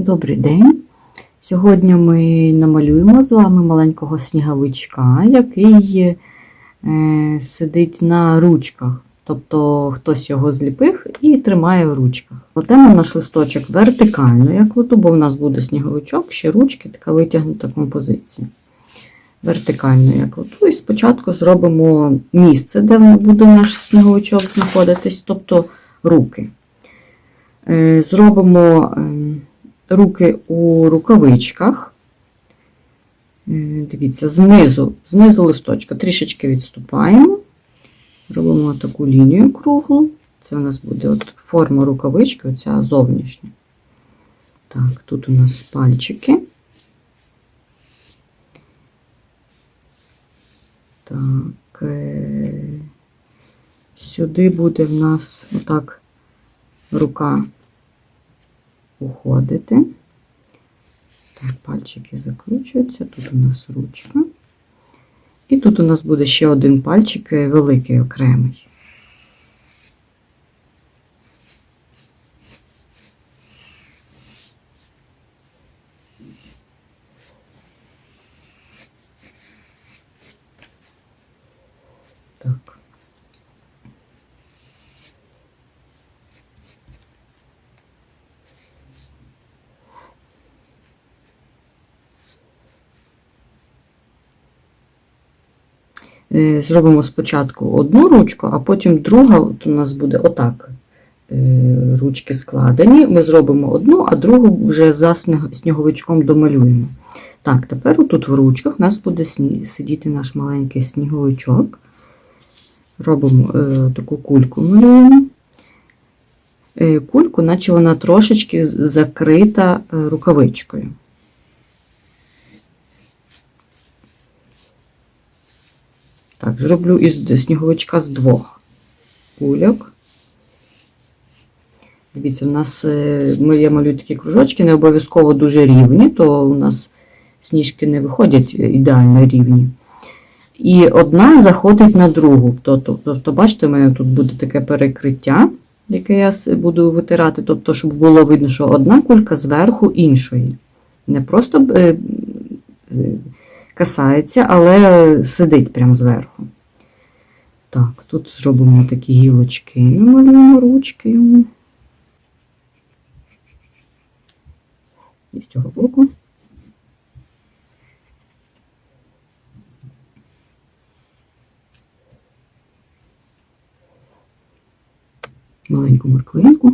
Добрий день! Сьогодні ми намалюємо з вами маленького сніговичка, який е, сидить на ручках. Тобто хтось його зліпив і тримає в ручках. Кладемо наш листочок вертикально, як лоту, бо в нас буде сніговичок, ще ручки, така витягнута композиція. Вертикально, як лоту. І спочатку зробимо місце, де буде наш сніговичок знаходитись, тобто руки. Е, Зробимо е, руки у рукавичках. Дивіться, знизу, знизу листочка трішечки відступаємо. Робимо таку лінію круглу. Це у нас буде от форма рукавички, оця зовнішня. Так, тут у нас пальчики. Так, е, сюди буде в нас отак рука уходити. Так, пальчики закручуються, тут у нас ручка. І тут у нас буде ще один пальчик е, великий окремий. Так. Е, Зробимо спочатку одну ручку, а потім друга от у нас буде отак. Е, Ручки складені. Ми зробимо одну, а другу вже за сніговичком домалюємо. Так, тепер тут в ручках у нас буде сидіти наш маленький сніговичок. Робимо е, таку кульку малюємо. Е, кульку, наче вона трошечки закрита е, рукавичкою. Так, зроблю із сніговичка з двох кульок. Дивіться, у нас е, ми я малюю такі кружочки, не обов'язково дуже рівні, то у нас сніжки не виходять ідеально рівні. І одна заходить на другу. Тобто, тобто, бачите, у мене тут буде таке перекриття, яке я буду витирати, тобто, щоб було видно, що одна кулька зверху іншої. Не просто е, касається, але сидить прямо зверху. Так, тут зробимо такі гілочки, намалюємо ручки йому. І з цього боку. Маленьку морквинку.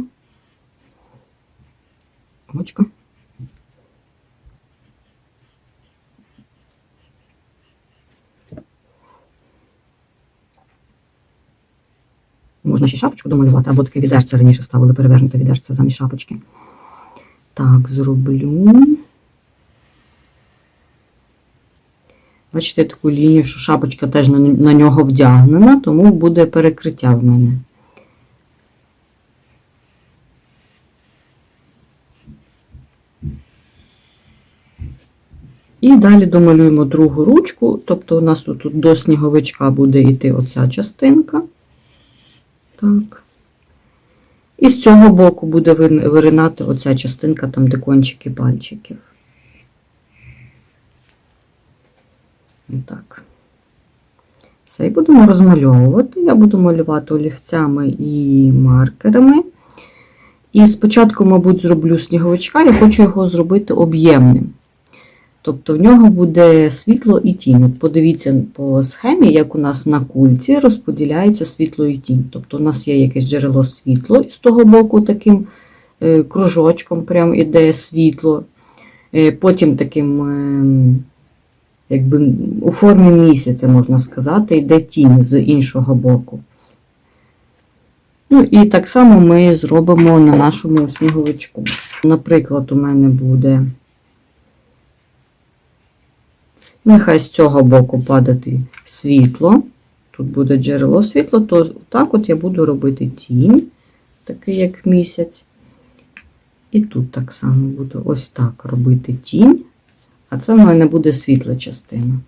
Очко. Можна ще шапочку домалювати, або таке відерце раніше ставили перевернуте відерце замість шапочки. Так, зроблю. Бачите таку лінію, що шапочка теж на, нього вдягнена, тому буде перекриття в мене. І далі домалюємо другу ручку, тобто у нас тут до сніговичка буде йти оця частинка. Так. І з цього боку буде виринати оця частинка, там, де кончики пальчиків. Отак. Все, і будемо розмальовувати. Я буду малювати олівцями і маркерами. І спочатку, мабуть, зроблю сніговичка, я хочу його зробити об'ємним. Тобто в нього буде світло і тінь. От подивіться по схемі, як у нас на кульці розподіляється світло і тінь. Тобто у нас є якесь джерело світло, і з того боку таким е, кружочком прям іде світло. Е, Потім таким, е, якби у формі місяця, можна сказати, йде тінь з іншого боку. Ну і так само ми зробимо на нашому сніговичку. Наприклад, у мене буде. Нехай з цього боку падати світло. Тут буде джерело світла, то так от я буду робити тінь, такий як місяць. І тут так само буду ось так робити тінь, а це в мене буде світла частина.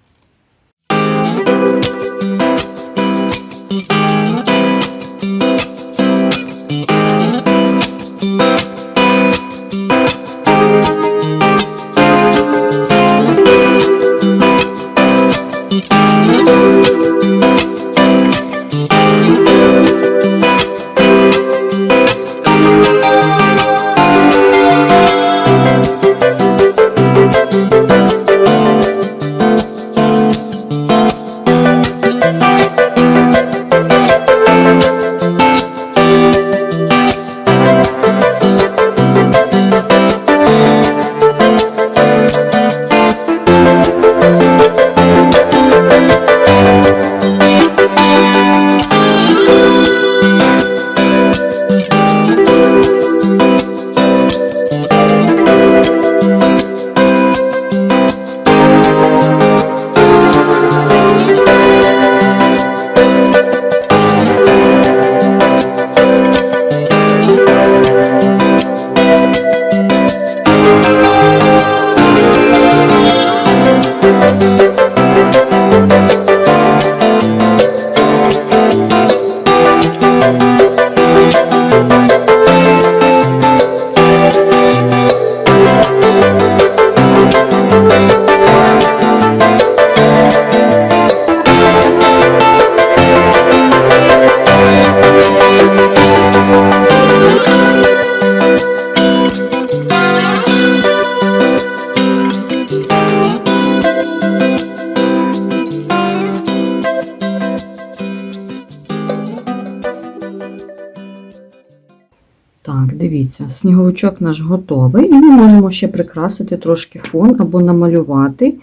Дивіться, сніговичок наш готовий, і ми можемо ще прикрасити трошки фон або намалювати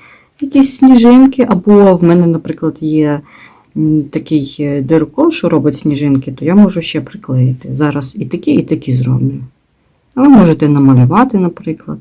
якісь сніжинки, або в мене, наприклад, є такий дирко, що робить сніжинки, то я можу ще приклеїти. Зараз і такі, і такі зроблю. А ви можете намалювати, наприклад.